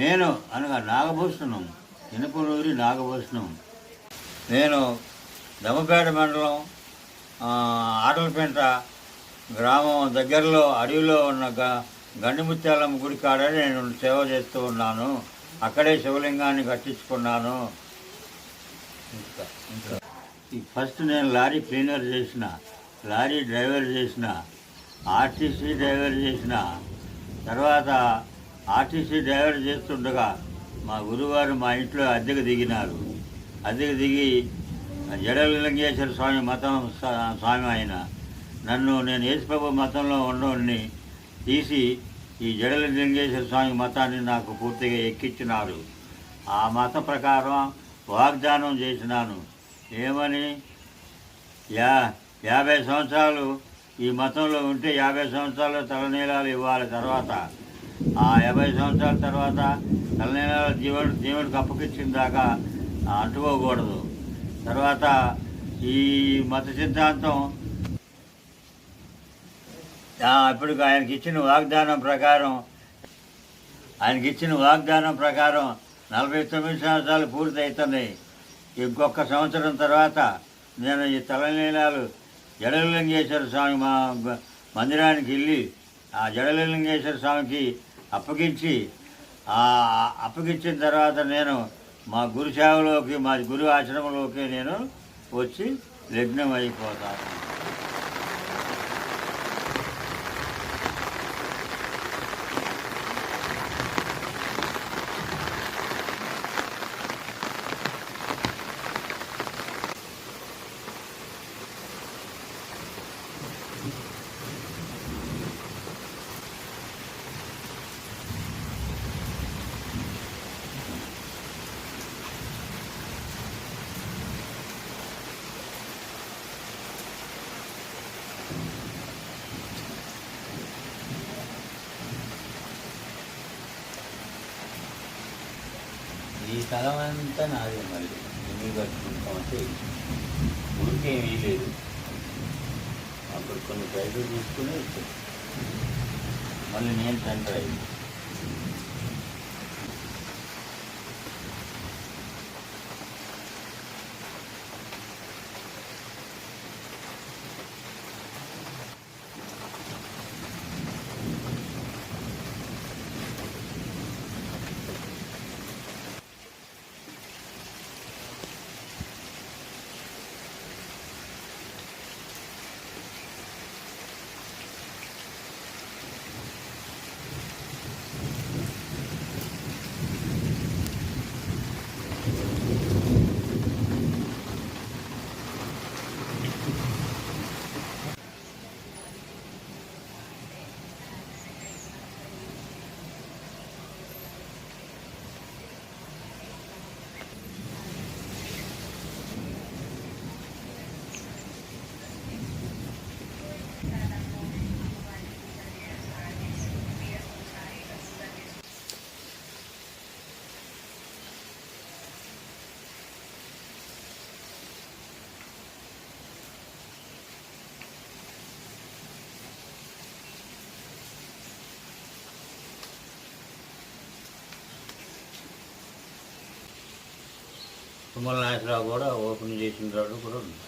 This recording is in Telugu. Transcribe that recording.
నేను అనగా నాగభూషణం ఇనుపలూరి నాగభూషణం. నేను దమ్మపేట మండలం ఆటలపేంట గ్రామం దగ్గరలో అడవిలో ఉన్న గ గండిముత్యాలమ్మ గుడి కాడ నేను సేవ చేస్తూ ఉన్నాను. అక్కడే శివలింగాన్ని కట్టించుకున్నాను. ఫస్ట్ నేను లారీ క్లీనర్ చేసిన లారీ డ్రైవర్ చేసిన ఆర్టీసీ డ్రైవర్ చేసిన తర్వాత ఆర్టీసీ డ్రైవర్ చేస్తుండగా మా గురువారు మా ఇంట్లో అద్దెకు దిగినారు. అద్దెకు దిగి జడలింగేశ్వర స్వామి మతం స్వామి ఆయన. నన్ను నేను యేసుప్రభు మతంలో ఉండవని తీసి ఈ జడలింగేశ్వర స్వామి మతాన్ని నాకు పూర్తిగా ఎక్కించినారు ఆ మత ప్రకారం వాగ్దానం చేసినాను. ఏమని? యా యాభై సంవత్సరాలు ఈ మతంలో ఉంటే యాభై సంవత్సరాలు తలనీలాలు ఇవ్వాలి తర్వాత. ఆ యాభై సంవత్సరాల తర్వాత తలనీలాలు జీవుడు జీవుడికి అప్పకిచ్చిన దాకా అంటుకోకూడదు. తర్వాత ఈ మత సిద్ధాంతం ఇప్పుడు ఆయనకి ఇచ్చిన వాగ్దానం ప్రకారం ఆయనకి ఇచ్చిన వాగ్దానం ప్రకారం నలభై తొమ్మిది సంవత్సరాలు పూర్తవుతుంది ఇంకొక సంవత్సరం తర్వాత నేను ఈ తలనీలాలు జడలింగేశ్వర స్వామి మా మందిరానికి వెళ్ళి ఆ జడలింగేశ్వర స్వామికి అప్పగించి అప్పగించిన తర్వాత నేను మా గురు సేవలోకి మా గురు ఆశ్రమంలోకి నేను వచ్చి లగ్నం అయిపోతాను ఈ స్థలం అంతా నాదే మళ్ళీ ఎన్ని కట్టుకుంటామంటే ఊరికే ఏమీ లేదు. అప్పుడు కొన్ని ప్రైజులు తీసుకుని వచ్చాను. మళ్ళీ నేను సెంటర్ అయింది తుమ్మల నాగేశ్వరరావు కూడా ఓపెన్ చేసిన రాడు కూడా ఉంది.